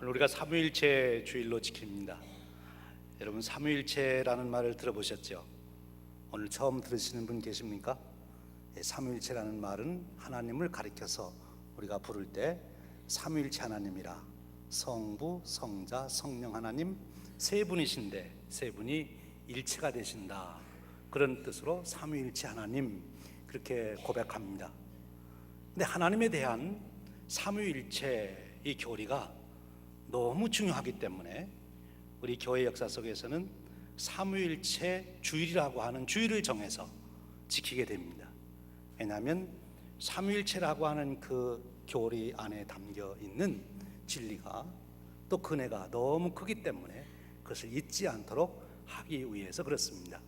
오늘 우리가 삼위일체 주일로 지킵니다. 여러분 삼위일체라는 말을 들어보셨죠? 오늘 처음 들으시는 분 계십니까? 예, 삼위일체라는 말은 하나님을 가리켜서 우리가 부를 때 삼위일체 하나님이라 성부, 성자, 성령 하나님 세 분이신데 세 분이 일체가 되신다. 그런 뜻으로 삼위일체 하나님 그렇게 고백합니다. 근데 하나님에 대한 삼위일체 이 교리가 너무 중요하기 때문에 우리 교회 역사 속에서는 삼위일체 주일이라고 하는 주일을 정해서 지키게 됩니다. 왜냐하면 삼위일체라고 하는 그 교리 안에 담겨 있는 진리가 또 근혜가 너무 크기 때문에 그것을 잊지 않도록 하기 위해서 그렇습니다.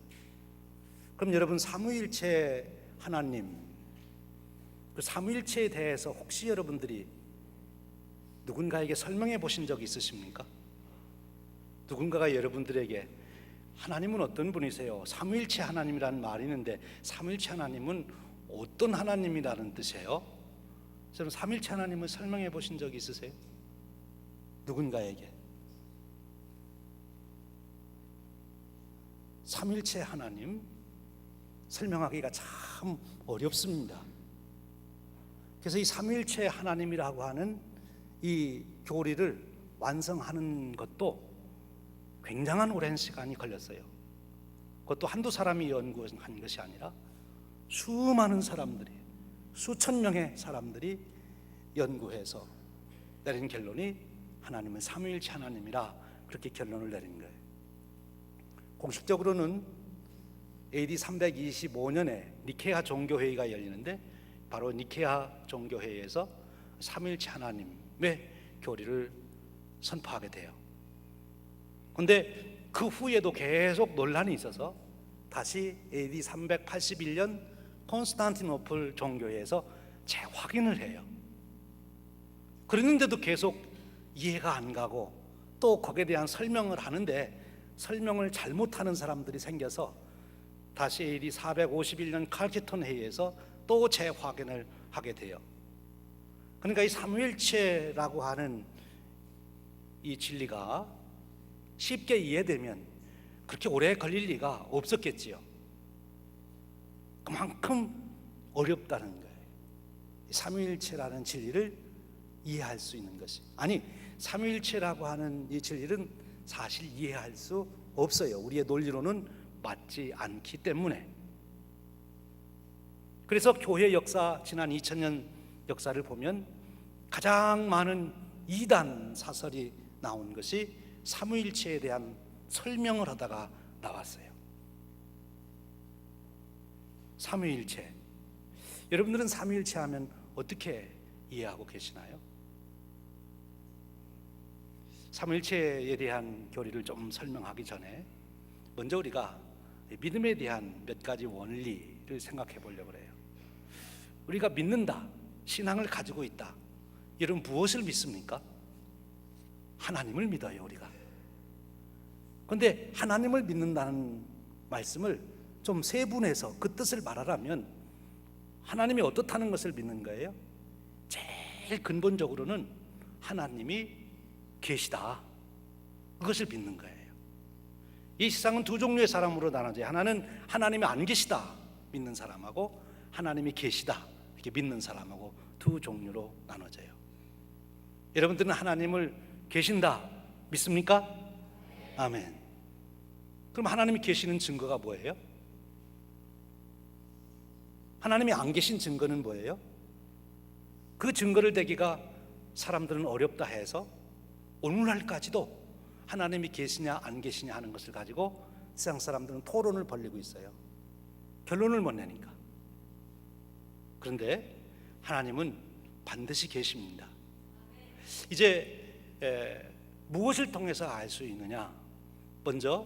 그럼 여러분 삼위일체 하나님 그 삼위일체에 대해서 혹시 여러분들이 누군가에게 설명해 보신 적 있으십니까? 누군가가 여러분들에게 하나님은 어떤 분이세요? 삼위일체 하나님이라는 말이 있는데 삼위일체 하나님은 어떤 하나님이라는 뜻이에요? 여러분 삼위일체 하나님을 설명해 보신 적 있으세요? 누군가에게 삼일체 하나님 설명하기가 참 어렵습니다. 그래서 이 삼일체 하나님이라고 하는 이 교리를 완성하는 것도 굉장한 오랜 시간이 걸렸어요. 그것도 한두 사람이 연구한 것이 아니라 수많은 사람들이 수천 명의 사람들이 연구해서 내린 결론이 하나님은 삼위일체 하나님이라 그렇게 결론을 내린 거예요. 공식적으로는 AD 325년에 니케아 종교회의가 열리는데 바로 니케아 종교회의에서 삼일체 하나님 의 교리를 선포하게 돼요. 근데 그 후에도 계속 논란이 있어서 다시 AD 381년 콘스탄티노플 종교회에서 재확인을 해요. 그랬는데도 계속 이해가 안 가고 또 거기에 대한 설명을 하는데 설명을 잘못하는 사람들이 생겨서 다시 AD 451년 칼키톤 회의에서 또 재확인을 하게 돼요. 그러니까 이 삼위일체라고 하는 이 진리가 쉽게 이해되면 그렇게 오래 걸릴 리가 없었겠지요. 그만큼 어렵다는 거예요. 이 삼위일체라는 진리를 이해할 수 있는 것이 아니 삼위일체라고 하는 이 진리는 사실 이해할 수 없어요. 우리의 논리로는 맞지 않기 때문에. 그래서 교회 역사 지난 2000년 역사를 보면 가장 많은 이단 사설이 나온 것이 삼위일체에 대한 설명을 하다가 나왔어요. 삼위일체. 여러분들은 삼위일체 하면 어떻게 이해하고 계시나요? 삼일체에 대한 교리를 좀 설명하기 전에 먼저 우리가 믿음에 대한 몇 가지 원리를 생각해 보려고 해요. 우리가 믿는다, 신앙을 가지고 있다. 여러분 무엇을 믿습니까? 하나님을 믿어요, 우리가. 근데 하나님을 믿는다는 말씀을 좀 세분해서 그 뜻을 말하라면 하나님이 어떻다는 것을 믿는 거예요? 제일 근본적으로는 하나님이 계시다. 그것을 믿는 거예요. 이 세상은 두 종류의 사람으로 나눠져요. 하나는 하나님이 안 계시다 믿는 사람하고 하나님이 계시다 이렇게 믿는 사람하고 두 종류로 나눠져요. 여러분들은 하나님을 계신다 믿습니까? 아멘. 그럼 하나님이 계시는 증거가 뭐예요? 하나님이 안 계신 증거는 뭐예요? 그 증거를 대기가 사람들은 어렵다 해서 오늘날까지도 하나님이 계시냐 안 계시냐 하는 것을 가지고 세상 사람들은 토론을 벌리고 있어요. 결론을 못 내니까. 그런데 하나님은 반드시 계십니다. 이제 에, 무엇을 통해서 알 수 있느냐? 먼저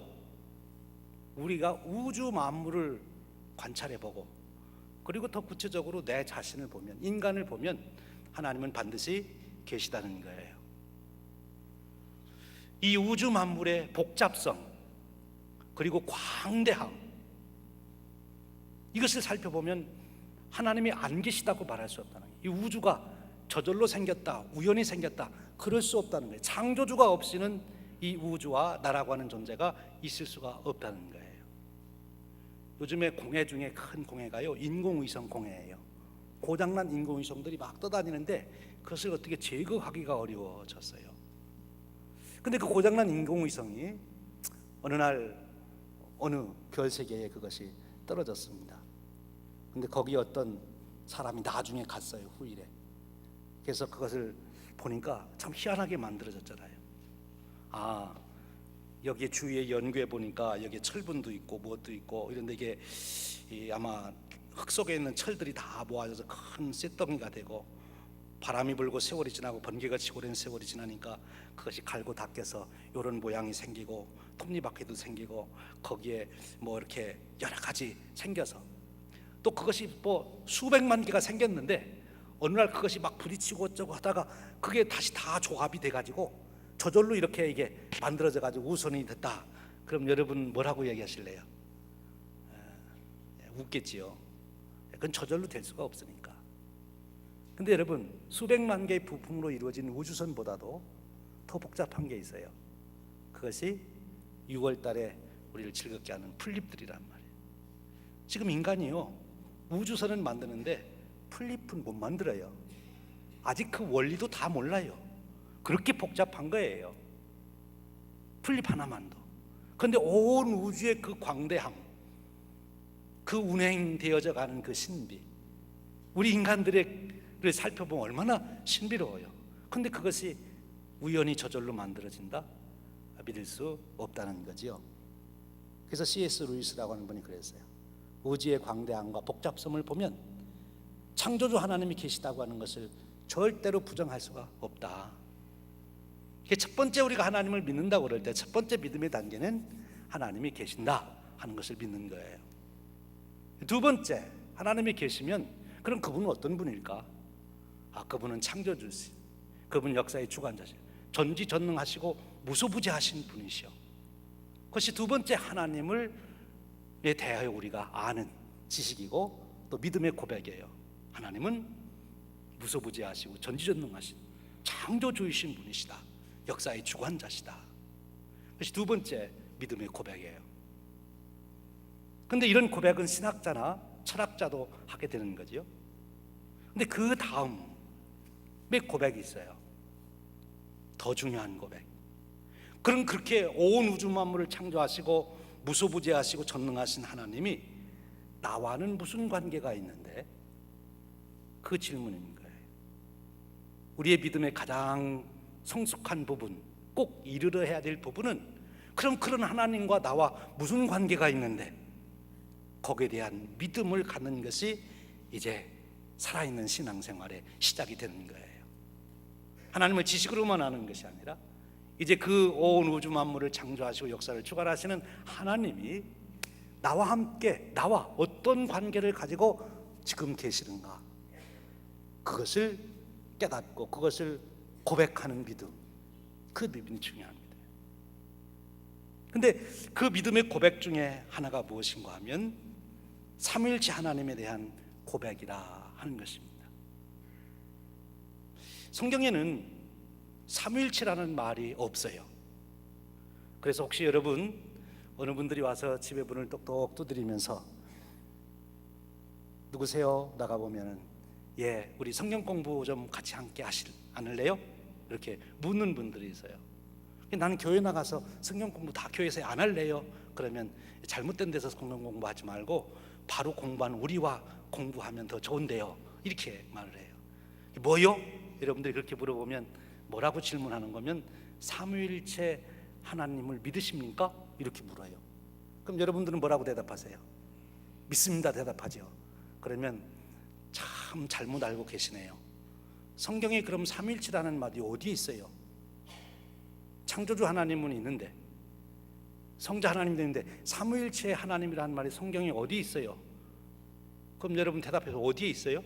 우리가 우주 만물을 관찰해 보고 그리고 더 구체적으로 내 자신을 보면 인간을 보면 하나님은 반드시 계시다는 거예요. 이 우주 만물의 복잡성 그리고 광대함 이것을 살펴보면 하나님이 안 계시다고 말할 수 없다는 거예요. 이 우주가 저절로 생겼다, 우연히 생겼다 그럴 수 없다는 거예요. 창조주가 없이는 이 우주와 나라고 하는 존재가 있을 수가 없다는 거예요. 요즘에 공해 중에 큰 공해가요 인공위성 공해예요. 고장난 인공위성들이 막 떠다니는데 그것을 어떻게 제거하기가 어려워졌어요. 근데 그 고장난 인공위성이 어느 날 어느 별 세계에 그것이 떨어졌습니다. 근데 거기 어떤 사람이 나중에 갔어요 후일에. 그래서 그것을 보니까 참 희한하게 만들어졌잖아요. 아 여기 주위에 연구해 보니까 여기 철분도 있고 무엇도 있고 이런데 이게 이 아마 흙 속에 있는 철들이 다 모아져서 큰 쇳덩이가 되고 바람이 불고 세월이 지나고 번개가 치고 오랜 세월이 지나니까 그것이 갈고 닦여서 이런 모양이 생기고 톱니바퀴도 생기고 거기에 뭐 이렇게 여러 가지 생겨서 또 그것이 뭐 수백만 개가 생겼는데 어느 날 그것이 막 부딪히고 어쩌고 하다가 그게 다시 다 조합이 돼 가지고 저절로 이렇게 이게 만들어져 가지고 우선이 됐다. 그럼 여러분 뭐라고 얘기하실래요? 에, 웃겠지요. 그건 저절로 될 수가 없으니까. 근데 여러분 수백만 개의 부품으로 이루어진 우주선보다도 더 복잡한 게 있어요. 그것이 6월 달에 우리를 즐겁게 하는 풀립들이란 말이에요. 지금 인간이요 우주선을 만드는데 풀립은 못 만들어요. 아직 그 원리도 다 몰라요. 그렇게 복잡한 거예요. 풀립 하나만도. 그런데 온 우주의 그 광대함, 그 운행되어져 가는 그 신비, 우리 인간들을 살펴보면 얼마나 신비로워요. 근데 그것이 우연히 저절로 만들어진다? 믿을 수 없다는 거지요. 그래서 C.S. 루이스라고 하는 분이 그랬어요. 우주의 광대함과 복잡성을 보면 창조주 하나님이 계시다고 하는 것을 절대로 부정할 수가 없다. 첫 번째 우리가 하나님을 믿는다고 그럴 때 첫 번째 믿음의 단계는 하나님이 계신다 하는 것을 믿는 거예요. 두 번째 하나님이 계시면 그럼 그분은 어떤 분일까? 아 그분은 창조주시. 그분 역사의 주관자시. 전지전능하시고 무소부재하신 분이시오. 그것이 두 번째 하나님을 대하여 우리가 아는 지식이고 또 믿음의 고백이에요. 하나님은 무소부재하시고 전지전능하신 창조주이신 분이시다. 역사의 주관자시다. 그것이 두 번째 믿음의 고백이에요. 근데 이런 고백은 신학자나 철학자도 하게 되는 거죠. 근데 그 다음에 고백이 있어요. 더 중요한 고백. 그럼 그렇게 온 우주 만물을 창조하시고 무소부재하시고 전능하신 하나님이 나와는 무슨 관계가 있는데 그 질문인 거예요. 우리의 믿음의 가장 성숙한 부분, 꼭 이르러 해야 될 부분은 그럼 그런 하나님과 나와 무슨 관계가 있는데 거기에 대한 믿음을 갖는 것이 이제 살아있는 신앙생활의 시작이 되는 거예요. 하나님을 지식으로만 아는 것이 아니라 이제 그 온 우주 만물을 창조하시고 역사를 주관하시는 하나님이 나와 함께 나와 어떤 관계를 가지고 지금 계시는가 그것을 깨닫고 그것을 고백하는 믿음 그 믿음이 중요합니다. 근데 그 믿음의 고백 중에 하나가 무엇인가 하면 삼일체 하나님에 대한 고백이라 하는 것입니다. 성경에는 삼일체라는 말이 없어요. 그래서 혹시 여러분 어느 분들이 와서 집에 문을 똑똑 두드리면서 누구세요? 나가 보면은 예, 우리 성경 공부 좀 같이 함께 하실 않을래요? 이렇게 묻는 분들이 있어요. 나는 교회 나가서 성경 공부 다 교회에서 안 할래요. 그러면 잘못된 데서 성경 공부하지 말고 바로 공부하는 우리와 공부하면 더 좋은데요. 이렇게 말을 해요. 뭐요? 여러분들이 그렇게 물어보면 뭐라고 질문하는 거면 삼위일체 하나님을 믿으십니까? 이렇게 물어요. 그럼 여러분들은 뭐라고 대답하세요? 믿습니다 대답하죠. 그러면 참 잘못 알고 계시네요. 성경에 그럼 삼일치라는 말이 어디에 있어요? 창조주 하나님은 있는데 성자 하나님도 있는데 삼위일체 하나님이라는 말이 성경에 어디 있어요? 그럼 여러분 대답해서 어디에 있어요?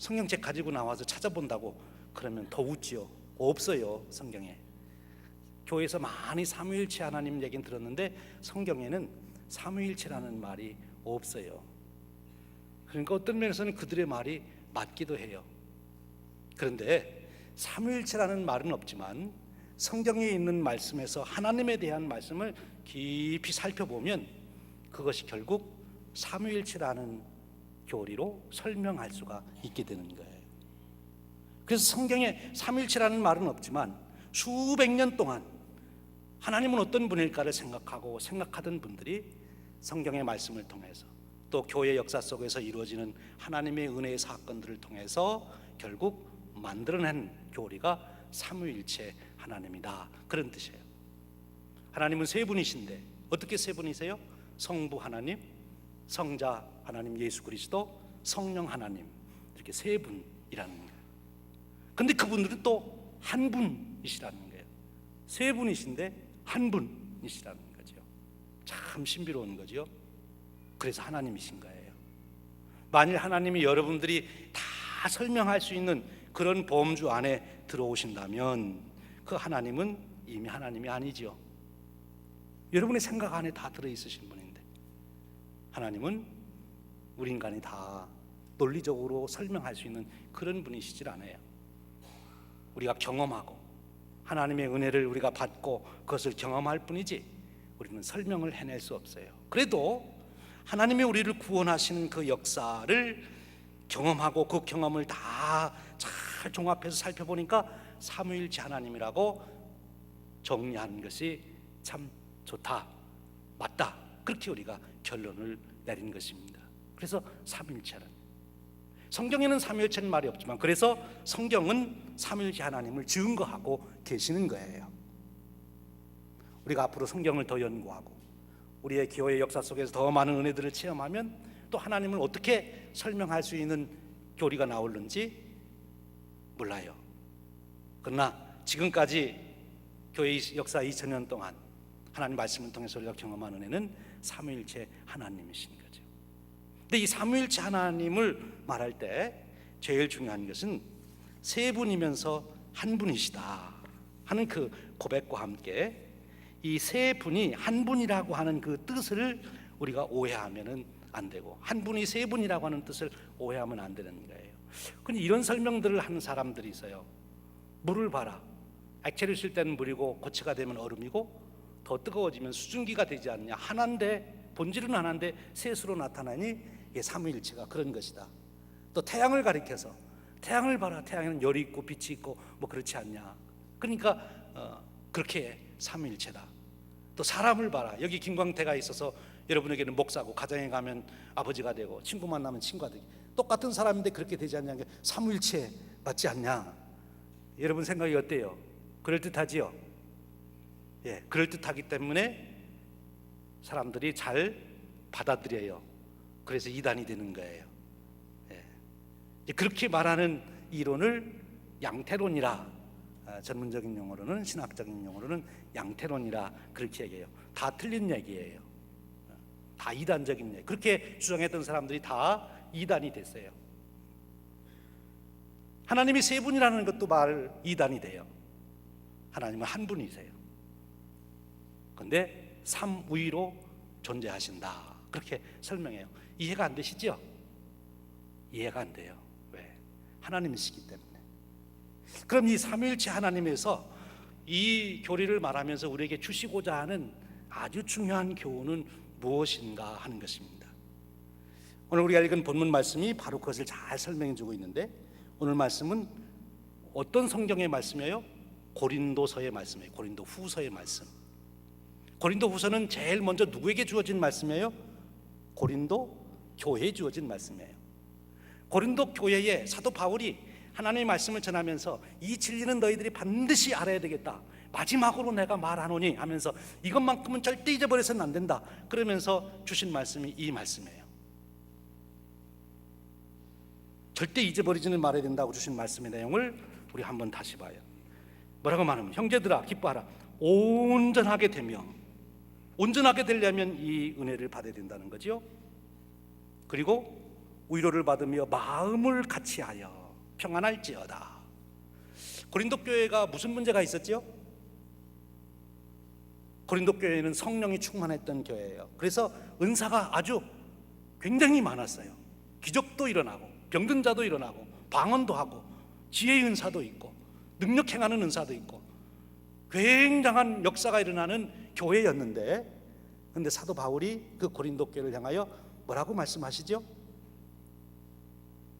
성경책 가지고 나와서 찾아본다고 그러면 더 웃지요. 없어요 성경에. 교회에서 많이 삼위일체 하나님 얘기는 들었는데 성경에는 삼위일체라는 말이 없어요. 그러니까 어떤 면에서는 그들의 말이 맞기도 해요. 그런데 삼위일체라는 말은 없지만 성경에 있는 말씀에서 하나님에 대한 말씀을 깊이 살펴보면 그것이 결국 삼위일체라는 교리로 설명할 수가 있게 되는 거예요. 그래서 성경에 삼일체라는 말은 없지만 수백 년 동안 하나님은 어떤 분일까를 생각하고 생각하던 분들이 성경의 말씀을 통해서 또 교회 역사 속에서 이루어지는 하나님의 은혜의 사건들을 통해서 결국 만들어낸 교리가 삼위일체 하나님이다 그런 뜻이에요. 하나님은 세 분이신데 어떻게 세 분이세요? 성부 하나님, 성자 하나님 예수 그리스도, 성령 하나님 이렇게 세 분이라는 거예요. 근데 그분들은 또 한 분이시라는 거예요. 세 분이신데 한 분이시라는 거죠. 참 신비로운 거죠. 그래서 하나님이신 거예요. 만일 하나님이 여러분들이 다 설명할 수 있는 그런 범주 안에 들어오신다면 그 하나님은 이미 하나님이 아니지요. 여러분의 생각 안에 다 들어 있으신 분인데 하나님은 우리 인간이 다 논리적으로 설명할 수 있는 그런 분이시질 않아요. 우리가 경험하고 하나님의 은혜를 우리가 받고 그것을 경험할 뿐이지 우리는 설명을 해낼 수 없어요. 그래도 하나님이 우리를 구원하시는 그 역사를 경험하고 그 경험을 다 잘 종합해서 살펴보니까 삼위일체 하나님이라고 정리하는 것이 참 좋다, 맞다. 그렇게 우리가 결론을 내린 것입니다. 그래서 삼위일체는 성경에는 삼위일체는 말이 없지만 그래서 성경은 삼위일체 하나님을 증거하고 계시는 거예요. 우리가 앞으로 성경을 더 연구하고 우리의 기호의 역사 속에서 더 많은 은혜들을 체험하면 또 하나님을 어떻게 설명할 수 있는 교리가 나올는지 몰라요. 그러나 지금까지 교회 역사 2000년 동안 하나님 말씀을 통해서 우리가 경험한 은혜는 삼위일체 하나님이신 거죠. 근데 이 삼위일체 하나님을 말할 때 제일 중요한 것은 세 분이면서 한 분이시다 하는 그 고백과 함께 이 세 분이 한 분이라고 하는 그 뜻을 우리가 오해하면은 안 되고 한 분이 세 분이라고 하는 뜻을 오해하면 안 되는 거예요. 근데 이런 설명들을 하는 사람들이 있어요. 물을 봐라. 액체를 쓸 때는 물이고 고체가 되면 얼음이고 더 뜨거워지면 수증기가 되지 않냐. 하나인데 본질은 하나인데 셋으로 나타나니 이게 삼위일체가 그런 것이다. 또 태양을 가리켜서 태양을 봐라. 태양에는 열이 있고 빛이 있고 뭐 그렇지 않냐. 그러니까 어, 그렇게 삼위일체다. 또 사람을 봐라. 여기 김광태가 있어서 여러분에게는 목사고 가정에 가면 아버지가 되고 친구 만나면 친구가 되고 똑같은 사람인데 그렇게 되지 않냐. 삼위일체 맞지 않냐. 여러분 생각이 어때요? 그럴 듯하지요. 예, 그럴 듯하기 때문에 사람들이 잘 받아들여요. 그래서 이단이 되는 거예요. 예. 그렇게 말하는 이론을 양태론이라 아, 전문적인 용어로는 신학적인 용어로는 양태론이라 그렇게 얘기해요. 다 틀린 얘기예요. 어, 다 이단적인 얘기. 그렇게 주장했던 사람들이 다 이단이 됐어요. 하나님이 세 분이라는 것도 말 이단이 돼요. 하나님은 한 분이세요. 근데 삼위로 존재하신다. 그렇게 설명해요. 이해가 안 되시죠? 이해가 안 돼요. 왜? 하나님이시기 때문에. 그럼 이 삼위일체 하나님에서 이 교리를 말하면서 우리에게 주시고자 하는 아주 중요한 교훈은 무엇인가 하는 것입니다. 오늘 우리가 읽은 본문 말씀이 바로 그것을 잘 설명해 주고 있는데 오늘 말씀은 어떤 성경의 말씀이에요? 고린도서의 말씀이에요. 고린도 후서의 말씀. 고린도 후서는 제일 먼저 누구에게 주어진 말씀이에요? 고린도 교회에 주어진 말씀이에요. 고린도 교회에 사도 바울이 하나님의 말씀을 전하면서 이 진리는 너희들이 반드시 알아야 되겠다. 마지막으로 내가 말하노니 하면서 이것만큼은 절대 잊어버려서는 안 된다. 그러면서 주신 말씀이 이 말씀이에요. 절대 잊어버리지는 말아야 된다고 주신 말씀의 내용을 우리 한번 다시 봐요. 뭐라고 말하면 형제들아 기뻐하라 온전하게 되며 온전하게 되려면 이 은혜를 받아야 된다는 거죠. 그리고 위로를 받으며 마음을 같이하여 평안할지어다. 고린도 교회가 무슨 문제가 있었죠? 고린도 교회는 성령이 충만했던 교회예요. 그래서 은사가 아주 굉장히 많았어요. 기적도 일어나고 병든 자도 일어나고 방언도 하고 지혜의 은사도 있고 능력 행하는 은사도 있고 굉장한 역사가 일어나는 교회였는데 근데 사도 바울이 그 고린도 교회를 향하여 뭐라고 말씀하시죠?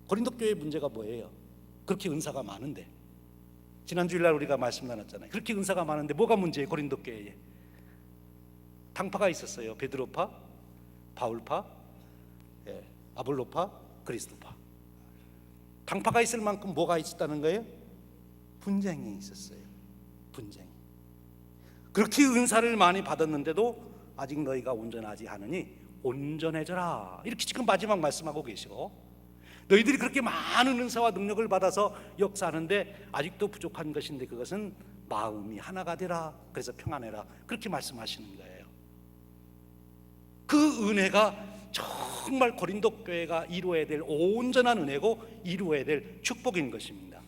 고린도 교회의 문제가 뭐예요? 그렇게 은사가 많은데 지난 주일날 우리가 말씀 나눴잖아요. 그렇게 은사가 많은데 뭐가 문제예요? 고린도 교회에 당파가 있었어요. 베드로파, 바울파, 예, 아볼로파, 그리스도파. 당파가 있을 만큼 뭐가 있었다는 거예요? 분쟁이 있었어요. 분쟁. 그렇게 은사를 많이 받았는데도 아직 너희가 온전하지 않으니 온전해져라. 이렇게 지금 마지막 말씀하고 계시고 너희들이 그렇게 많은 은사와 능력을 받아서 역사하는데 아직도 부족한 것인데 그것은 마음이 하나가 되라. 그래서 평안해라. 그렇게 말씀하시는 거예요. 그 은혜가 정말 고린도 교회가 이루어야 될 온전한 은혜고 이루어야 될 축복인 것입니다.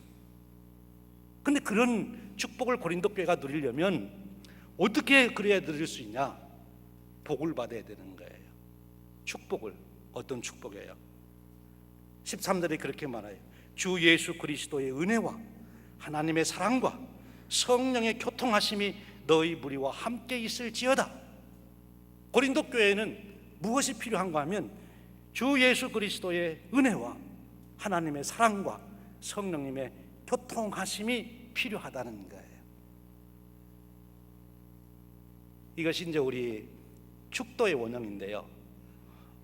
근데 그런 축복을 고린도 교회가 누리려면 어떻게 그래야 누릴 수 있냐? 복을 받아야 되는 거예요. 축복을 어떤 축복이에요? 13절에 그렇게 말해요. 주 예수 그리스도의 은혜와 하나님의 사랑과 성령의 교통하심이 너희 무리와 함께 있을지어다. 고린도 교회는 무엇이 필요한가 하면 주 예수 그리스도의 은혜와 하나님의 사랑과 성령님의 교통하심이 필요하다는 거예요. 이것이 이제 우리 축도의 원형인데요.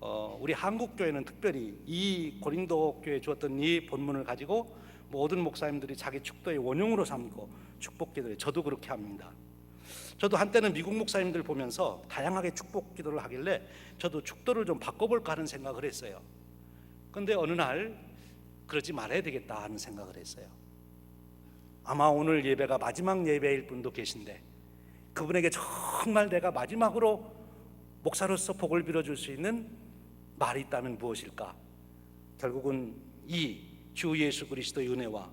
어, 우리 한국 교회는 특별히 이 고린도 교회 주었던 이 본문을 가지고 모든 목사님들이 자기 축도의 원형으로 삼고 축복기도를 저도 그렇게 합니다. 저도 한때는 미국 목사님들 보면서 다양하게 축복 기도를 하길래 저도 축도를 좀 바꿔볼까 하는 생각을 했어요. 근데 어느 날 그러지 말아야 되겠다 하는 생각을 했어요. 아마 오늘 예배가 마지막 예배일 분도 계신데 그분에게 정말 내가 마지막으로 목사로서 복을 빌어줄 수 있는 말이 있다면 무엇일까? 결국은 이 주 예수 그리스도의 은혜와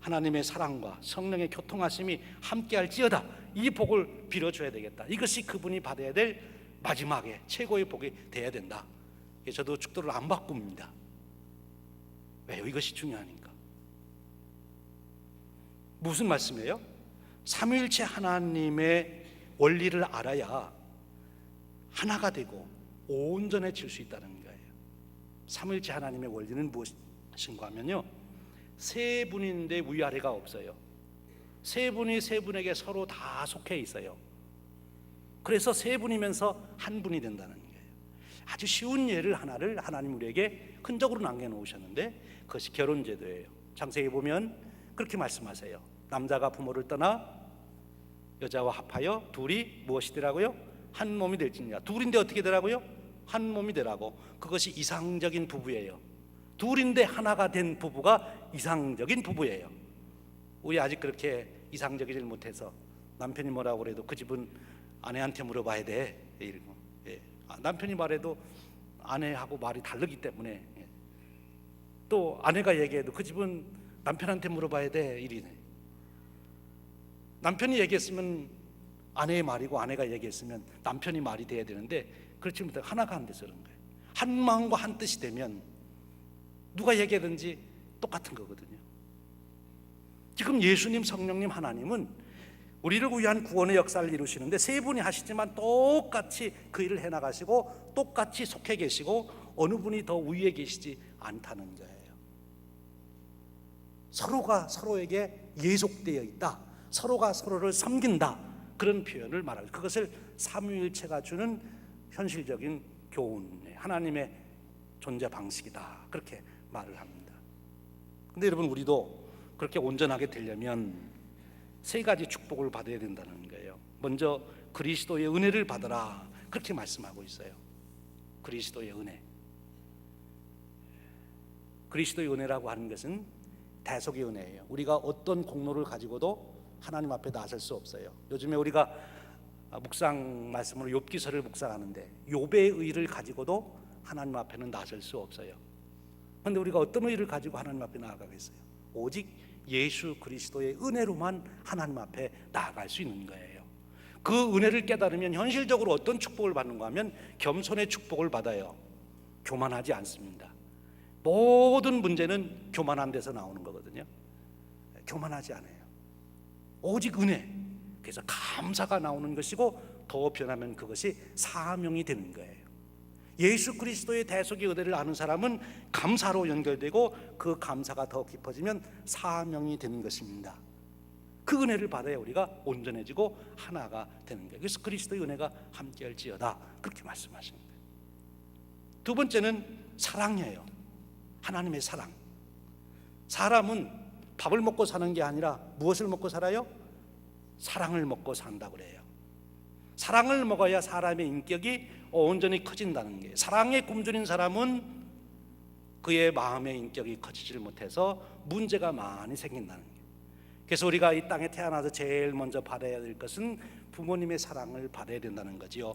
하나님의 사랑과 성령의 교통하심이 함께할지어다. 이 복을 빌어줘야 되겠다. 이것이 그분이 받아야 될 마지막에 최고의 복이 돼야 된다. 저도 축도를 안 바꿉니다. 왜요? 이것이 중요하니까. 무슨 말씀이에요? 삼위일체 하나님의 원리를 알아야 하나가 되고 온전해질 수 있다는 거예요. 삼위일체 하나님의 원리는 무엇인가 하면요. 세 분인데 위아래가 없어요. 세 분이 세 분에게 서로 다 속해 있어요. 그래서 세 분이면서 한 분이 된다는 거예요. 아주 쉬운 예를 하나를 하나님 우리에게 흔적으로 남겨 놓으셨는데 그것이 결혼 제도예요. 창세기 보면 그렇게 말씀하세요. 남자가 부모를 떠나 여자와 합하여 둘이 무엇이 되라고요? 한 몸이 될지니라. 둘인데 어떻게 되라고요? 한 몸이 되라고. 그것이 이상적인 부부예요. 둘인데 하나가 된 부부가 이상적인 부부예요. 우리 아직 그렇게 이상적이질 못해서 남편이 뭐라고 그래도 그 집은 아내한테 물어봐야 돼. 이러고 예. 아, 남편이 말해도 아내하고 말이 다르기 때문에 예. 또 아내가 얘기해도 그 집은 남편한테 물어봐야 돼. 이리네. 남편이 얘기했으면 아내의 말이고 아내가 얘기했으면 남편이 말이 돼야 되는데 그렇지 못해 하나가 안 돼서 그런 거예요. 한 마음과 한 뜻이 되면 누가 얘기하든지 똑같은 거거든요. 지금 예수님, 성령님, 하나님은 우리를 위한 구원의 역사를 이루시는데 세 분이 하시지만 똑같이 그 일을 해 나가시고 똑같이 속해 계시고 어느 분이 더 위에 계시지 않다는 거예요. 서로가 서로에게 예속되어 있다. 서로가 서로를 섬긴다. 그런 표현을 말할 그것을 삼위일체가 주는 현실적인 교훈, 하나님의 존재 방식이다. 그렇게 말을 합니다. 근데 여러분 우리도 그렇게 온전하게 되려면 세 가지 축복을 받아야 된다는 거예요. 먼저 그리스도의 은혜를 받아라. 그렇게 말씀하고 있어요. 그리스도의 은혜. 그리스도의 은혜라고 하는 것은 대속의 은혜예요. 우리가 어떤 공로를 가지고도 하나님 앞에 나설 수 없어요. 요즘에 우리가 묵상 말씀으로 욥기서를 묵상하는데 욥의 의를 가지고도 하나님 앞에는 나설 수 없어요. 그런데 우리가 어떤 의를 가지고 하나님 앞에 나아가겠어요? 오직 예수 그리스도의 은혜로만 하나님 앞에 나아갈 수 있는 거예요. 그 은혜를 깨달으면 현실적으로 어떤 축복을 받는가 하면 겸손의 축복을 받아요. 교만하지 않습니다. 모든 문제는 교만한 데서 나오는 거거든요. 교만하지 않아요. 오직 은혜. 그래서 감사가 나오는 것이고 더 변하면 그것이 사명이 되는 거예요. 예수 그리스도의 대속의 의대를 아는 사람은 감사로 연결되고 그 감사가 더 깊어지면 사명이 되는 것입니다. 그 은혜를 받아야 우리가 온전해지고 하나가 되는 거예요. 그래서 그리스도의 은혜가 함께할지어다 그렇게 말씀하시는 거예요. 두 번째는 사랑이에요. 하나님의 사랑. 사람은 밥을 먹고 사는 게 아니라 무엇을 먹고 살아요? 사랑을 먹고 산다 그래요. 사랑을 먹어야 사람의 인격이 온전히 커진다는 게. 사랑에 굶주린 사람은 그의 마음의 인격이 커지질 못해서 문제가 많이 생긴다는 게. 그래서 우리가 이 땅에 태어나서 제일 먼저 받아야 될 것은 부모님의 사랑을 받아야 된다는 거지요.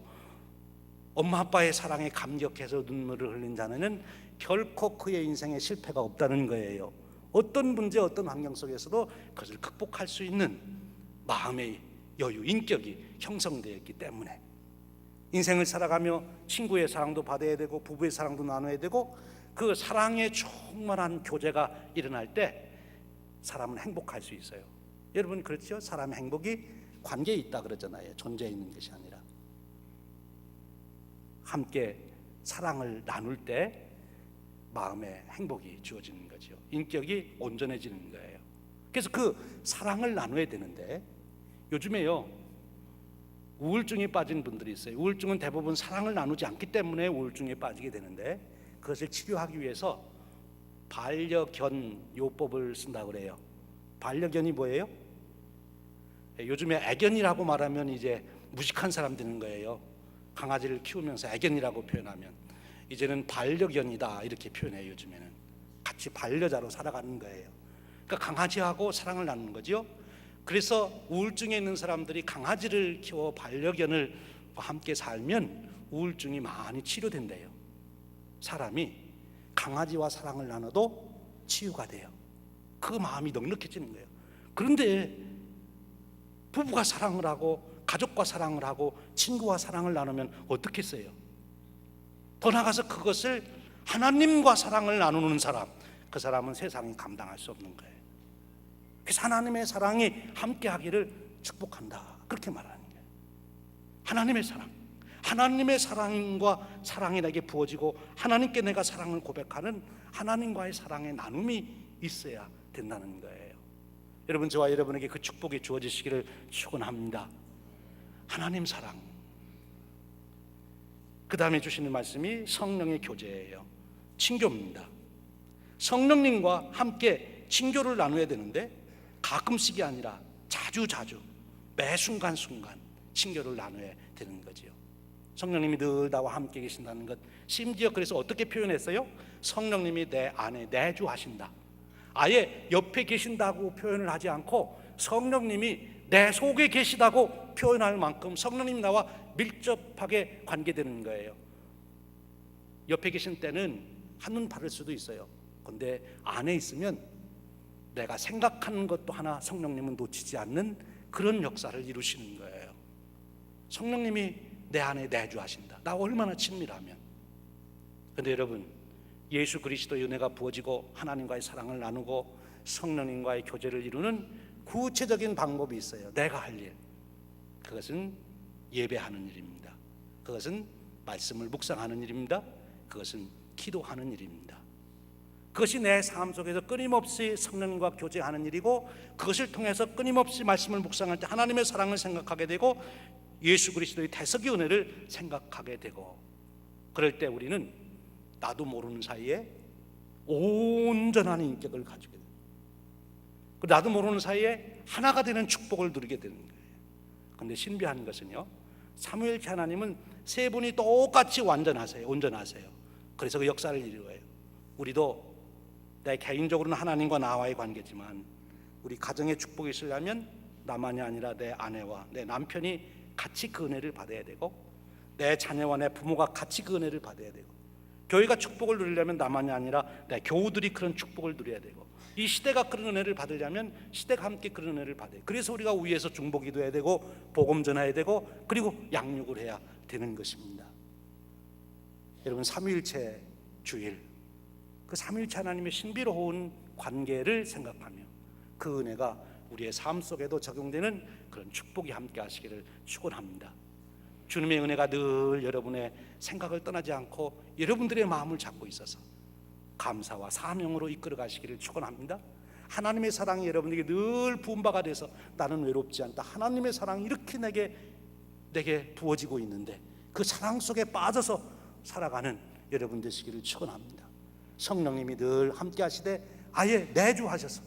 엄마 아빠의 사랑에 감격해서 눈물을 흘린 자는 결코 그의 인생에 실패가 없다는 거예요. 어떤 문제, 어떤 환경 속에서도 그것을 극복할 수 있는 마음의 여유, 인격이 형성되었기 때문에 인생을 살아가며 친구의 사랑도 받아야 되고 부부의 사랑도 나눠야 되고 그 사랑의 충만한 교제가 일어날 때 사람은 행복할 수 있어요. 여러분 그렇죠? 사람의 행복이 관계에 있다 그러잖아요. 존재에 있는 것이 아니라 함께 사랑을 나눌 때 마음의 행복이 주어지는 거죠. 인격이 온전해지는 거예요. 그래서 그 사랑을 나눠야 되는데 요즘에요 우울증에 빠진 분들이 있어요. 우울증은 대부분 사랑을 나누지 않기 때문에 우울증에 빠지게 되는데 그것을 치료하기 위해서 반려견 요법을 쓴다 그래요. 반려견이 뭐예요? 예, 요즘에 애견이라고 말하면 이제 무식한 사람 되는 거예요. 강아지를 키우면서 애견이라고 표현하면 이제는 반려견이다 이렇게 표현해요. 요즘에는 같이 반려자로 살아가는 거예요. 그러니까 강아지하고 사랑을 나누는 거죠. 그래서 우울증에 있는 사람들이 강아지를 키워 반려견을 함께 살면 우울증이 많이 치료된대요. 사람이 강아지와 사랑을 나눠도 치유가 돼요. 그 마음이 넉넉해지는 거예요. 그런데 부부가 사랑을 하고 가족과 사랑을 하고 친구와 사랑을 나누면 어떻겠어요? 더 나가서 그것을 하나님과 사랑을 나누는 사람, 그 사람은 세상이 감당할 수 없는 거예요. 그래서 하나님의 사랑이 함께하기를 축복한다. 그렇게 말하는 거예요. 하나님의 사랑, 하나님의 사랑과 사랑이 내게 부어지고 하나님께 내가 사랑을 고백하는 하나님과의 사랑의 나눔이 있어야 된다는 거예요. 여러분 저와 여러분에게 그 축복이 주어지시기를 축원합니다. 하나님 사랑. 그 다음에 주시는 말씀이 성령의 교제예요. 친교입니다. 성령님과 함께 친교를 나눠야 되는데 가끔씩이 아니라 자주 자주 매 순간 순간 친교를 나눠야 되는 거지요. 성령님이 늘 나와 함께 계신다는 것. 심지어 그래서 어떻게 표현했어요? 성령님이 내 안에 내주하신다. 아예 옆에 계신다고 표현을 하지 않고 성령님이 내 속에 계시다고 표현할 만큼 성령님 나와 밀접하게 관계되는 거예요. 옆에 계신 때는 한눈 바를 수도 있어요. 근데 안에 있으면 내가 생각하는 것도 하나 성령님은 놓치지 않는 그런 역사를 이루시는 거예요. 성령님이 내 안에 내주하신다. 나 얼마나 친밀하면. 근데 여러분, 예수 그리스도의 은혜가 부어지고 하나님과의 사랑을 나누고 성령님과의 교제를 이루는 구체적인 방법이 있어요. 내가 할 일. 그것은 예배하는 일입니다. 그것은 말씀을 묵상하는 일입니다. 그것은 기도하는 일입니다. 그것이 내 삶 속에서 끊임없이 성령과 교제하는 일이고 그것을 통해서 끊임없이 말씀을 묵상할 때 하나님의 사랑을 생각하게 되고 예수 그리스도의 대속의 은혜를 생각하게 되고 그럴 때 우리는 나도 모르는 사이에 온전한 인격을 가지게 됩니다. 그 나도 모르는 사이에 하나가 되는 축복을 누리게 되는 거예요. 근데 신비한 것은요. 사무엘체 하나님은 세 분이 똑같이 완전하세요. 온전하세요. 그래서 그 역사를 이루어요. 우리도 내 개인적으로는 하나님과 나와의 관계지만 우리 가정의 축복이 있으려면 나만이 아니라 내 아내와 내 남편이 같이 그 은혜를 받아야 되고 내 자녀와 내 부모가 같이 그 은혜를 받아야 되고 교회가 축복을 누리려면 나만이 아니라 내 교우들이 그런 축복을 누려야 되고 이 시대가 그런 은혜를 받으려면 시대가 함께 그런 은혜를 받아요. 그래서 우리가 위에서 중보기도 해야 되고 복음 전해야 되고 그리고 양육을 해야 되는 것입니다. 여러분 삼위일체 주일 그 삼위일체 하나님의 신비로운 관계를 생각하며 그 은혜가 우리의 삶 속에도 적용되는 그런 축복이 함께 하시기를 축원합니다. 주님의 은혜가 늘 여러분의 생각을 떠나지 않고 여러분들의 마음을 잡고 있어서 감사와 사명으로 이끌어 가시기를 축원합니다. 하나님의 사랑이 여러분에게 늘 부음바가 돼서 나는 외롭지 않다. 하나님의 사랑이 이렇게 내게 내게 부어지고 있는데 그 사랑 속에 빠져서 살아가는 여러분 되시기를 축원합니다. 성령님이 늘 함께 하시되 아예 내주 하셔서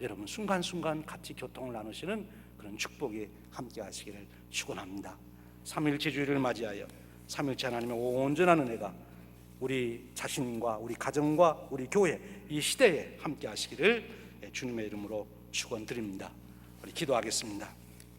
여러분 순간순간 같이 교통을 나누시는 그런 축복이 함께 하시기를 축원합니다. 삼일체 주일을 맞이하여 삼일체 하나님의 온전한 은혜가 우리 자신과 우리 가정과 우리 교회 이 시대에 함께 하시기를 주님의 이름으로 축원드립니다. 우리 기도하겠습니다.